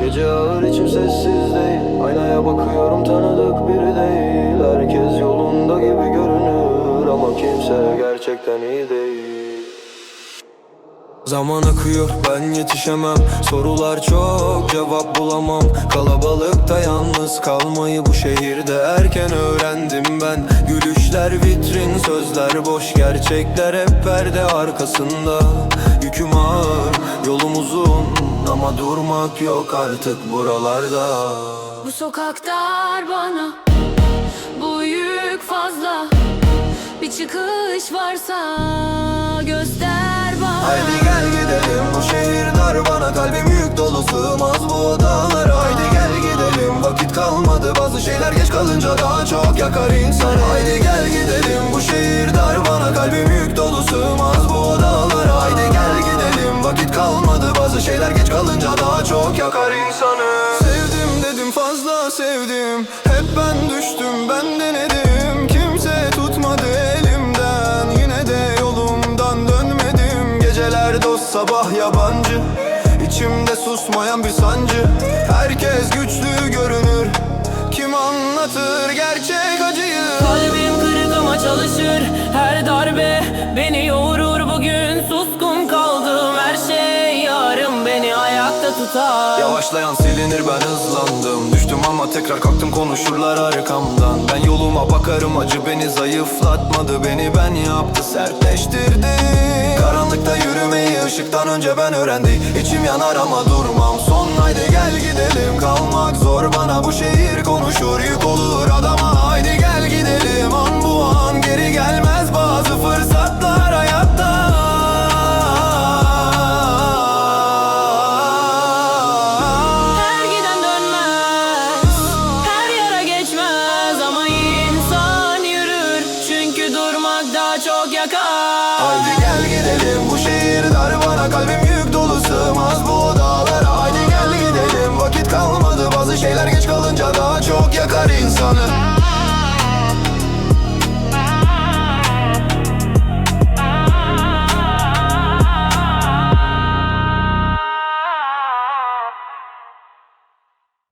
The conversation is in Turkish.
Gece ağır içim sessiz değil. Aynaya bakıyorum tanıdık biri değil. Herkes yolunda gibi görünür Ama kimse gerçekten iyi değil. Zaman akıyor ben yetişemem. Sorular çok cevap bulamam. Kalabalıkta yalnız kalmayı bu şehirde erken öğrendim ben. Gülüşler vitrin sözler boş. Gerçekler hep perde arkasında. Yüküm ağır yolum uzun ama durmak yok artık buralarda. Bu sokak dar bana Bu yük fazla. Bir çıkış varsa göster bana. Haydi gel gidelim bu şehir dar bana. Kalbim yük dolu sığmaz bu odalara Haydi gel gidelim vakit kalmadı. Bazı şeyler geç kalınca daha çok yakar insanı yakar insanı. Sevdim dedim fazla sevdim. Hep ben düştüm ben denedim. Kimse tutmadı elimden. Yine de yolumdan dönmedim. Geceler dost sabah yabancı. İçimde susmayan bir sancı. Herkes güçlü görünür. Kim anlatır gerçek tutar Yavaşlayan silinir ben hızlandım. Düştüm ama tekrar kalktım konuşurlar arkamdan. Ben yoluma bakarım acı beni zayıflatmadı. Beni ben yaptı sertleştirdi. Karanlıkta yürümeyi ışıktan önce ben öğrendi İçim yanar ama durmam. Son haydi gel gidelim çok yakar Haydi gel gidelim bu şehir dar bana kalbim yük dolu sığmaz bu dağlara. Haydi gel gidelim vakit kalmadı bazı şeyler geç kalınca daha çok yakar insanı.